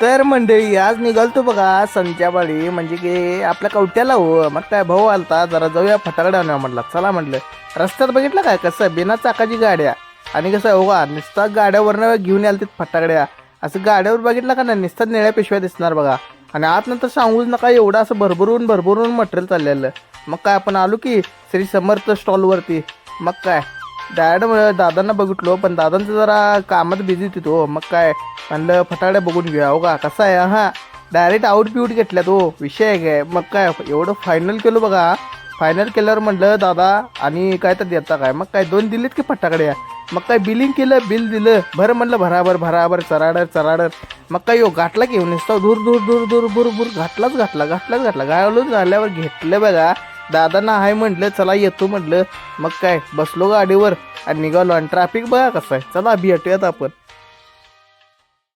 तर मंडळी आज निघालतो बघा संध्याकाळी म्हणजे की आपल्या कवट्याला हो. मग काय भाऊ आलता जरा जाऊया फटाकड्या म्हटलं. चला म्हटलं. रस्त्यात बघितलं काय? कसं बिना चाकाची गाड्या. आणि कसं हो का नुसता गाड्यावरनं घेऊन याल तिथं फटाकड्या. असं गाड्यावर बघितलं का नाही? नुसतं निळ्या पिशव्या दिसणार बघा. आणि आत नंतर सांगूच नका एवढं असं भरभरून भरभरून मटेरियल चाललेलं. मग काय आपण आलो की श्री समर्थ स्टॉलवरती मग काय? डायरेक्ट दादांना बघितलो पण दादांचं जरा कामात बिझी होती तो. मग काय? म्हणलं फटाकड्या बघून घेऊया. हो का? कसं आहे? हां. डायरेक्ट आउट पिऊट घेतल्या तो विषय आहे काय? मग काय? एवढं फायनल केलं बघा. फायनल केल्यावर म्हणलं दादा आणि काय तर देता काय? मग काय दोन दिलेत की फटाकड्या मग काय बिलिंग केलं बिल दिलं. भर म्हणलं भराभर भराभर चराडर चराडर. मग काय यो घाटला की नुसता दूर दूर दूर दूर भूर भूर घाटलाच घातला घातलाच घातला. गाळून झाल्यावर घेतलं बघा. दादांना हाय म्हटलं चला येतो म्हटलं. मग काय बसलो गाडीवर आणि निघालो आणि ट्रॅफिक बघा कसं आहे. चला भेटूयात आपण.